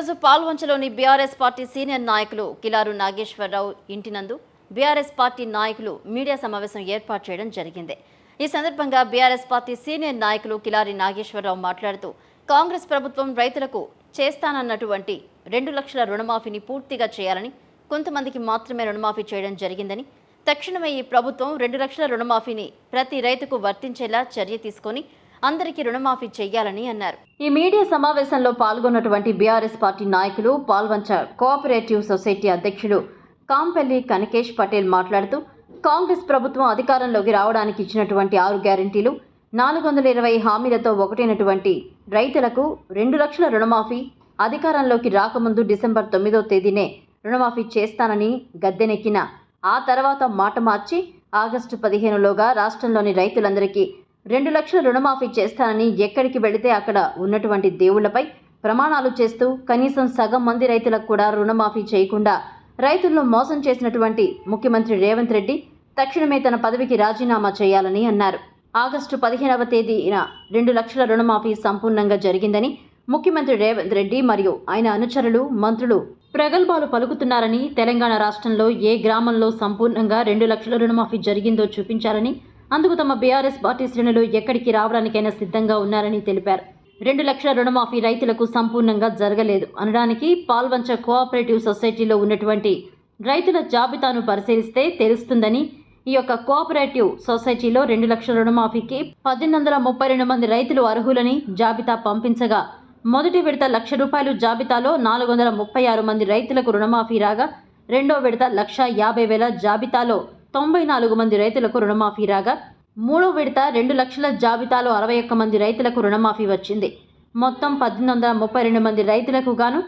ఈరోజు పాల్వంచలోని BRS party senior నాయకులు కిలారు నాగేశ్వరరావు ఇంటినందు బీఆర్ఎస్ పార్టీ నాయకులు మీడియా సమావేశం ఏర్పాటు చేయడం జరిగింది. ఈ సందర్భంగా బీఆర్ఎస్ పార్టీ సీనియర్ నాయకులు కిలారి నాగేశ్వరరావు మాట్లాడుతూ కాంగ్రెస్ ప్రభుత్వం రైతులకు చేస్తానన్నటువంటి రెండు లక్షల రుణమాఫీని పూర్తిగా చేయాలని కొంతమందికి మాత్రమే రుణమాఫీ చేయడం జరిగిందని తక్షణమే ఈ ప్రభుత్వం రెండు లక్షల రుణమాఫీని ప్రతి రైతుకు వర్తించేలా చర్య తీసుకొని అందరికీ రుణమాఫీ చేయాలని అన్నారు. ఈ మీడియా సమావేశంలో పాల్గొన్నటువంటి బీఆర్ఎస్ పార్టీ నాయకులు పాల్వంచ కోఆపరేటివ్ సొసైటీ అధ్యక్షుడు కాంపల్లి కనకేష్ పటేల్ మాట్లాడుతూ కాంగ్రెస్ ప్రభుత్వం అధికారంలోకి రావడానికి ఇచ్చినటువంటి ఆరు గ్యారంటీలు నాలుగు వందల ఇరవై హామీలతో ఒకటైనటువంటి రైతులకు రెండు లక్షల రుణమాఫీ అధికారంలోకి రాకముందు డిసెంబర్ తొమ్మిదో తేదీనే రుణమాఫీ చేస్తానని గద్దెనెక్కిన ఆ తర్వాత మాట మార్చి ఆగస్టు పదిహేనులోగా రాష్ట్రంలోని రైతులందరికీ రెండు లక్షల రుణమాఫీ చేస్తానని ఎక్కడికి వెళితే అక్కడ ఉన్నటువంటి దేవుళ్ళపై ప్రమాణాలు చేస్తూ కనీసం సగం మంది రైతులకు కూడా రుణమాఫీ చేయకుండా రైతులను మోసం చేసినటువంటి ముఖ్యమంత్రి రేవంత్ రెడ్డి తక్షణమే తన పదవికి రాజీనామా చేయాలని అన్నారు. ఆగస్టు పదిహేనవ తేదీన రెండు లక్షల రుణమాఫీ సంపూర్ణంగా జరిగిందని ముఖ్యమంత్రి రేవంత్ రెడ్డి మరియు ఆయన అనుచరులు మంత్రులు ప్రగల్భాలు పలుకుతున్నారని తెలంగాణ రాష్ట్రంలో ఏ గ్రామంలో సంపూర్ణంగా రెండు లక్షల రుణమాఫీ జరిగిందో చూపించాలని అందుకు తమ బీఆర్ఎస్ పార్టీ శ్రేణులు ఎక్కడికి రావడానికైనా సిద్ధంగా ఉన్నారని తెలిపారు. రెండు లక్షల రుణమాఫీ రైతులకు సంపూర్ణంగా జరగలేదు. అనడానికి పాల్వంచ కోఆపరేటివ్ సొసైటీలో ఉన్నటువంటి రైతుల జాబితాను పరిశీలిస్తే తెలుస్తుందని ఈ యొక్క కోఆపరేటివ్ సొసైటీలో రెండు లక్షల రుణమాఫీకి పద్దెనిమిది వందల ముప్పై రెండు మంది రైతులు అర్హులని జాబితా పంపించగా మొదటి విడత లక్ష రూపాయలు జాబితాలో నాలుగు వందల ముప్పై ఆరు మంది రైతులకు రుణమాఫీ రాగా రెండో విడత లక్ష యాభై వేల జాబితాలో తొంభై నాలుగు మంది రైతులకు రుణమాఫీ రాగా మూడో విడత రెండు లక్షల జాబితాలో అరవై ఒక్క మంది రైతులకు రుణమాఫీ వచ్చింది. మొత్తం పద్దెనిమిది వందల ముప్పై రెండు మంది రైతులకు గాను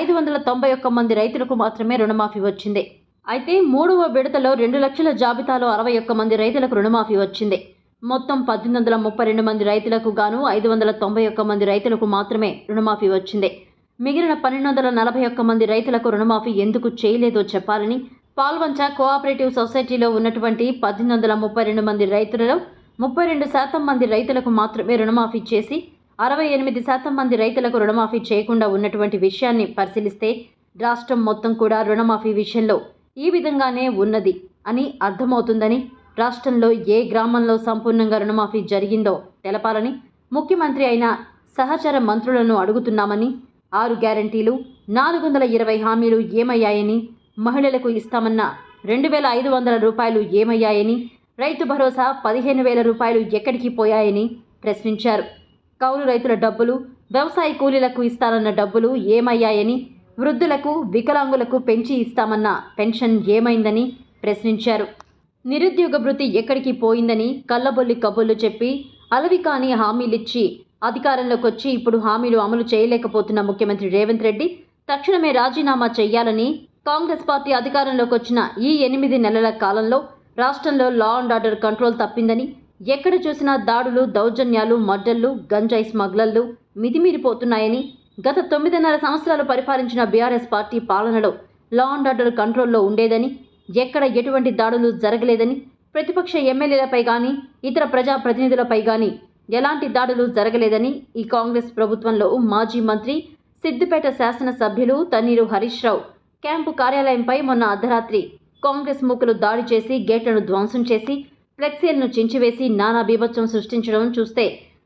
ఐదు వందల తొంభై ఒక్క మంది రైతులకు మాత్రమే రుణమాఫీ వచ్చింది. అయితే మూడవ విడతలో రెండు లక్షల జాబితాలో అరవై ఒక్క మంది రైతులకు రుణమాఫీ వచ్చింది. మొత్తం పద్దెనిమిది వందల ముప్పై రెండు మంది రైతులకు గాను ఐదు వందల తొంభై ఒక్క మంది రైతులకు మాత్రమే రుణమాఫీ వచ్చింది. మిగిలిన పన్నెండు వందల నలభై ఒక్క మంది రైతులకు రుణమాఫీ ఎందుకు చేయలేదో చెప్పాలని పాల్వంచ కోఆపరేటివ్ సొసైటీలో ఉన్నటువంటి పద్దెనిమిది వందల ముప్పై రెండు మంది రైతులలో ముప్పై రెండు శాతం మంది రైతులకు మాత్రమే రుణమాఫీ చేసి అరవై ఎనిమిది శాతం మంది రైతులకు రుణమాఫీ చేయకుండా ఉన్నటువంటి విషయాన్ని పరిశీలిస్తే రాష్ట్రం మొత్తం కూడా రుణమాఫీ విషయంలో ఈ విధంగానే ఉన్నది అని అర్థమవుతుందని రాష్ట్రంలో ఏ గ్రామంలో సంపూర్ణంగా రుణమాఫీ జరిగిందో తెలపాలని ముఖ్యమంత్రి అయిన సహచర మంత్రులను అడుగుతున్నామని ఆరు గ్యారంటీలు నాలుగు వందల ఇరవై హామీలు ఏమయ్యాయని మహిళలకు ఇస్తామన్న రెండు వేల ఐదు వందల రూపాయలు ఏమయ్యాయని రైతు భరోసా పదిహేను వేల రూపాయలు ఎక్కడికి పోయాయని ప్రశ్నించారు. కౌలు రైతుల డబ్బులు వ్యవసాయ కూలీలకు ఇస్తానన్న డబ్బులు ఏమయ్యాయని వృద్ధులకు వికలాంగులకు పెంచి ఇస్తామన్న పెన్షన్ ఏమైందని ప్రశ్నించారు. నిరుద్యోగ భృతి ఎక్కడికి పోయిందని కళ్ళబొల్లి కబుర్లు చెప్పి అలవి కాని హామీలిచ్చి అధికారంలోకి వచ్చి ఇప్పుడు హామీలు అమలు చేయలేకపోతున్న ముఖ్యమంత్రి రేవంత్ రెడ్డి తక్షణమే రాజీనామా చేయాలని కాంగ్రెస్ పార్టీ అధికారంలోకి వచ్చిన ఈ ఎనిమిది నెలల కాలంలో రాష్ట్రంలో లా అండ్ ఆర్డర్ కంట్రోల్ తప్పిందని ఎక్కడ చూసినా దాడులు దౌర్జన్యాలు మడ్డళ్ళు గంజాయి స్మగ్లర్లు మితిమీరిపోతున్నాయని గత తొమ్మిదిన్నర సంవత్సరాలు పరిపాలించిన బీఆర్ఎస్ పార్టీ పాలనలో లా అండ్ ఆర్డర్ కంట్రోల్లో ఉండేదని ఎక్కడ ఎటువంటి దాడులు జరగలేదని ప్రతిపక్ష ఎమ్మెల్యేలపై కానీ ఇతర ప్రజాప్రతినిధులపై కానీ ఎలాంటి దాడులు జరగలేదని ఈ కాంగ్రెస్ ప్రభుత్వంలో మాజీ మంత్రి సిద్దిపేట శాసనసభ్యులు తన్నీరు హరీష్ రావు క్యాంపు కార్యాలయంపై మొన్న అర్ధరాత్రి కాంగ్రెస్ మూకలు దాడి చేసి గేట్లను ధ్వంసం చేసి ఫ్లెక్సీలను చించివేసి నానా బీభత్సం సృష్టించడం చూస్తే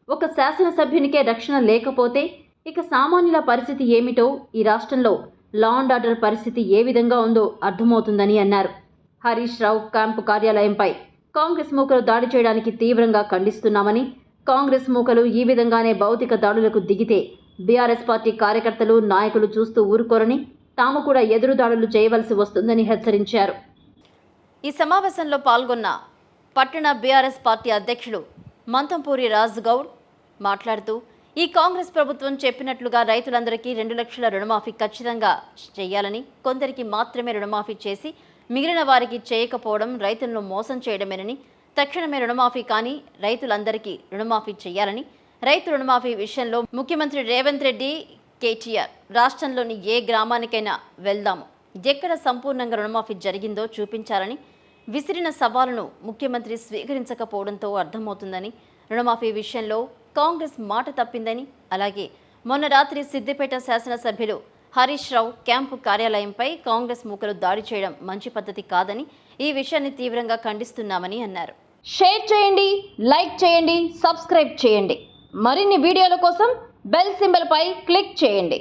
ఒక శాసనసభ్యునికే రక్షణ లేకపోతే ఇక సామాన్యుల పరిస్థితి ఏమిటో ఈ రాష్ట్రంలో లా అండ్ ఆర్డర్ పరిస్థితి ఏ విధంగా ఉందో అర్థమవుతుందని అన్నారు. హరీష్ రావు క్యాంపు కార్యాలయంపై కాంగ్రెస్ మూకలు దాడి చేయడానికి తీవ్రంగా ఖండిస్తున్నామని కాంగ్రెస్ మూకలు ఈ విధంగానే భౌతిక దాడులకు దిగితే బీఆర్ఎస్ పార్టీ కార్యకర్తలు నాయకులు చూస్తూ ఊరుకోరని తాము కూడా ఎదురు దాడులు చేయవలసి వస్తుందని హెచ్చరించారు. ఈ సమావేశంలో పాల్గొన్న పట్టణ బీఆర్ఎస్ పార్టీ అధ్యక్షుడు మంతంపూరి రాజ్ గౌడ్ మాట్లాడుతూ ఈ కాంగ్రెస్ ప్రభుత్వం చెప్పినట్లుగా రైతులందరికీ రెండు లక్షల రుణమాఫీ ఖచ్చితంగా చేయాలని కొందరికి మాత్రమే రుణమాఫీ చేసి మిగిలిన వారికి చేయకపోవడం రైతులను మోసం చేయడమేనని తక్షణమే రుణమాఫీ కానీ రైతులందరికీ రుణమాఫీ చేయాలని రైతు రుణమాఫీ విషయంలో ముఖ్యమంత్రి రేవంత్ రెడ్డి కేటీఆర్. రాష్ట్రంలోని ఏ గ్రామానికైనా వెళ్దాము. ఎక్కడ సంపూర్ణంగా రుణమాఫీ జరిగిందో చూపించాలని విసిరిన సవాలును ముఖ్యమంత్రి స్వీకరించకపోవడంతో అర్థమవుతుందని రుణమాఫీ విషయంలో కాంగ్రెస్ మాట తప్పిందని అలాగే మొన్న రాత్రి సిద్దిపేట శాసనసభ్యులు హరీష్ రావు క్యాంపు కార్యాలయంపై కాంగ్రెస్ మూకలు దాడి చేయడం మంచి పద్ధతి కాదని ఈ విషయాన్ని తీవ్రంగా ఖండిస్తున్నామని అన్నారు. షేర్ చేయండి లైక్ చేయండి సబ్స్క్రైబ్ చేయండి. మరిన్ని వీడియోల కోసం బెల్ సింబల్పై క్లిక్ చేయండి.